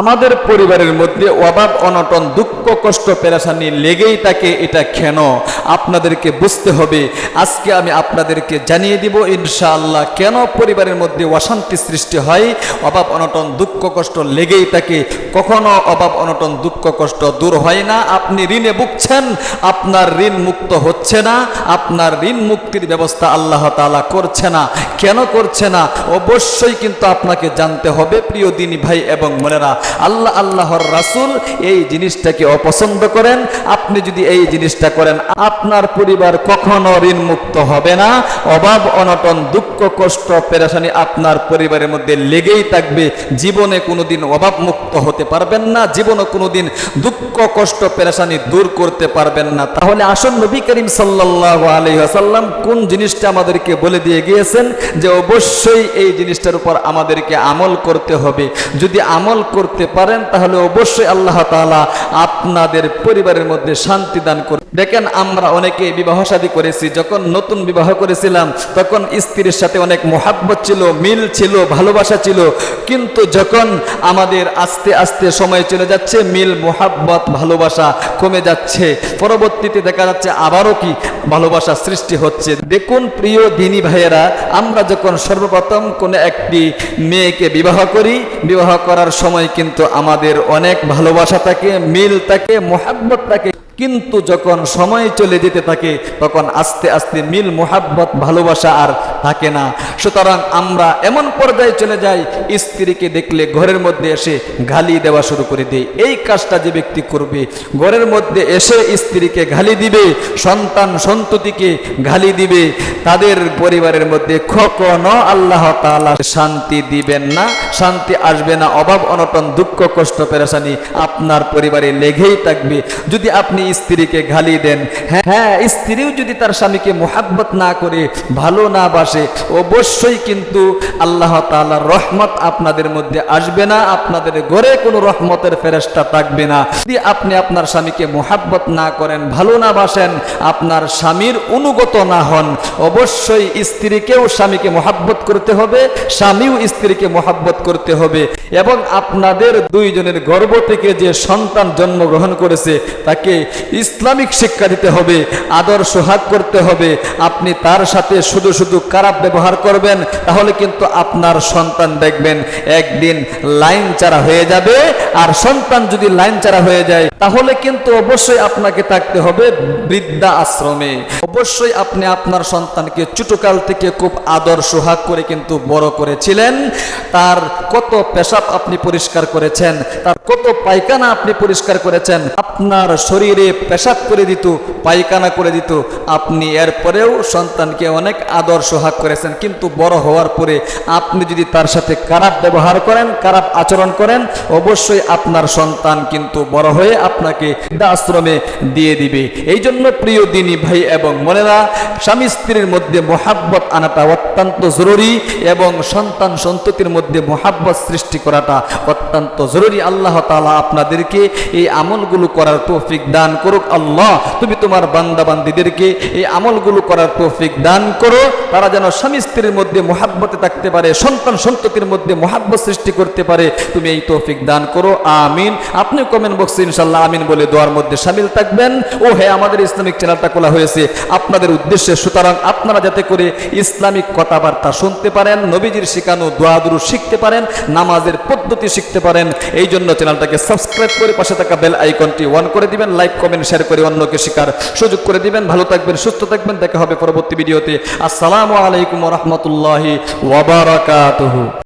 আমাদের পরিবারের মধ্যে অভাব, অনটন, দুঃখ, কষ্ট, পেরেশানি লেগেই থাকে এটা কেন? আপনাদেরকে বুঝতে হবে। আজকে আমি আপনাদেরকে জানিয়ে দিব, ইনশাআল্লাহ কেন পরিবারের মধ্যে অশান্তি সৃষ্টি হয়, অভাব, অনটন, দুঃখ, কষ্ট লেগেই থাকে। কখনো অভাব, অনটন, দুঃখ, কষ্ট দূর হয় না। আপনি ঋণে ভুগছেন, আপনার ঋণ মুক্ত হচ্ছে না, আপনার ঋণ মুক্তির ব্যবস্থা আল্লাহ তাআলা করছে না। কেন করছে না? অবশ্যই কিন্তু আপনাকে জানতে হবে, প্রিয় দিনী ভাই এবং বোনেরা। আল্লাহ আল্লাহর রাসূল এই জিনিসটাকে অপছন্দ করেন। আপনি যদি এই জিনিসটা করেন, আপনার পরিবার কখনো ঋণ মুক্ত হবে না। অভাব, অনটন, দুঃখ, কষ্ট, পেরেশানি আপনার পরিবারের মধ্যে লেগেই থাকবে। জীবনে কোনোদিন অভাব মুক্ত হতে পারবেন না। জীবনে কোনোদিন দুঃখ, কষ্ট, পেরেশানি দূর করতে পারবেন না। তাহলে আসুন নবী করিম সাল্লাল্লাহু আলাইহি ওয়াসাল্লাম কোন জিনিসটা আমাদেরকে বলে দিয়ে গিয়েছেন যে অবশ্যই এই জিনিসটার উপর আমাদেরকে আমল করতে হবে। যদি আমল করতে পারেন তাহলে অবশ্যই আল্লাহ তালা আপনাদের পরিবারের মধ্যে শান্তি দান করবে। দেখেন, আমরা অনেকে বিবাহ শাদী করেছি, যখন নতুন বিবাহ করেছিলাম, তখন স্ত্রীর সাথে অনেক মোহাব্বত ছিল, মিল ছিল, ভালোবাসা ছিল। কিন্তু যখন আমাদের আস্তে আস্তে সময় চলে যাচ্ছে, মিল, মোহাব্বত, ভালোবাসা কমে যাচ্ছে। পরবর্তীতে দেখা যাচ্ছে, আবারও কি ভালোবাসা সৃষ্টি হচ্ছে। দেখুন, প্রিয় দিনী ভাইয়েরা, আমরা যখন সর্বপ্রথম কোনো একটি মেয়েকে বিবাহ করি, বিবাহ করার সময় কিন্তু আমাদের অনেক ভালোবাসা থাকে, মিল থাকে, মোহাব্বত থাকে। কিন্তু যখন সময় চলে যেতে থাকে তখন আস্তে আস্তে মিল মোহাব্বত ভালোবাসা আর থাকে না। সুতরাং আমরা এমন পর্যায়ে চলে যাই, স্ত্রীকে দেখলে ঘরের মধ্যে এসে গালি দেওয়া শুরু করে দেয়। এই কাজটা যে ব্যক্তি করবে, ঘরের মধ্যে এসে স্ত্রীকে গালি দিবে, সন্তান সন্ততিকে গালি দিবে, তাদের পরিবারের মধ্যে কখনো আল্লাহ তাআলা শান্তি দিবেন না, শান্তি আসবে না, অভাব, অনটন, দুঃখ, কষ্ট, পেরেশানি আপনার পরিবারে লেগেই থাকবে। যদি আপনি স্ত্রীকে গালি দেন হ্যাঁ হ্যাঁ স্ত্রীও যদি তার স্বামীকে মোহাব্বত না করে, ভালো না বাসে অবশ্যই কিন্তু আল্লাহ তাআলার রহমত আপনাদের মধ্যে আসবে না, আপনাদের ঘরে কোনো রহমতের ফেরেশতা থাকবে না। যদি আপনি আপনার স্বামীকে মোহাব্বত না করেন, ভালো না বাসেন, আপনার স্বামীর অনুগত না হন, অবশ্যই স্ত্রীকেও স্বামীকে মোহাব্বত করতে হবে, স্বামীও স্ত্রীকে মোহাব্বত করতে হবে এবং আপনাদের দুইজনের গর্ভ থেকে যে সন্তান জন্মগ্রহণ করেছে, তাকে ইসলামিক শিক্ষা দিতে হবে আদর সোহাগ করতে হবে, আপনি তার সাথে শুধু শুধু খারাপ ব্যবহার করবেন, তাহলে কিন্তু আপনার সন্তান দেখবেন, একদিন লাইন চারা হয়ে যাবে, আর সন্তান যদি লাইন চারা হয়ে যায়, তাহলে কিন্তু অবশ্যই আপনাকে থাকতে হবে বৃদ্ধা আশ্রমে অবশ্যই আপনি আপনার সন্তানকে ছোটকাল থেকে খুব আদর সোহাগ করে কিন্তু বড় করেছিলেন। তার কত পেশাব আপনি পরিষ্কার করেছেন, তার কত পায়খানা আপনি পরিষ্কার করেছেন, আপনার শরীরে পেশাব করে দিত, পায়খানা করে দিত। আপনি এরপরেও সন্তানকে অনেক আদর সোহাগ করেছেন, কিন্তু বড় হওয়ার পরে আপনি যদি তার সাথে খারাপ ব্যবহার করেন, খারাপ আচরণ করেন, অবশ্যই আপনার সন্তান কিন্তু বড় হয়ে আপনাকে আশ্রমে দিয়ে দিবে। এই জন্য প্রিয় দিনী ভাই এবং মনেরা, স্বামী স্ত্রীর মধ্যে মোহাব্বত আনাটা অত্যন্ত জরুরি এবং সন্তান সন্ততির মধ্যে মোহাব্বত সৃষ্টি করাটা অত্যন্ত জরুরি। আল্লাহ তাআলা আপনাদেরকে এই আমলগুলো করার তৌফিক দান করুক। আল্লাহ, তুমি তোমার বান্দা বান্দিদেরকে এই আমলগুলো করার তৌফিক দান করো। তারা যেন স্বামী স্ত্রীর মধ্যে মোহাব্বতে থাকতে পারে, সন্তান সন্ততির মধ্যে মোহাব্বত সৃষ্টি করতে পারে, তুমি এই তৌফিক দান করো। আমিন। আপনি কমেন্ট বক্সে ইনশাল্লাহ আমিন বলে দোয়ার মধ্যে সামিল থাকবেন। ও হ্যাঁ আমাদের ইসলামিক চ্যানেলটা খোলা হয়েছে। আপনাদের উদ্দেশ্যে, সুতরাং আপনারা যাতে করে ইসলামিক কথাবার্তা শুনতে পারেন, নবীজির শিখানো দোয়াদুরু শিখতে পারেন, নামাজের পদ্ধতি শিখতে পারেন, এই জন্য চ্যানেলটাকে সাবস্ক্রাইব করে পাশে থাকা বেল আইকনটি অন করে দিবেন, লাইক, কমেন্ট, শেয়ার করে অন্যকে শেখার সুযোগ করে দিবেন। ভালো থাকবেন, সুস্থ থাকবেন, দেখা হবে পরবর্তী ভিডিওতে। আসসালামু আলাইকুম রহমতুল্লাহি ওয়াবারাকাতুহু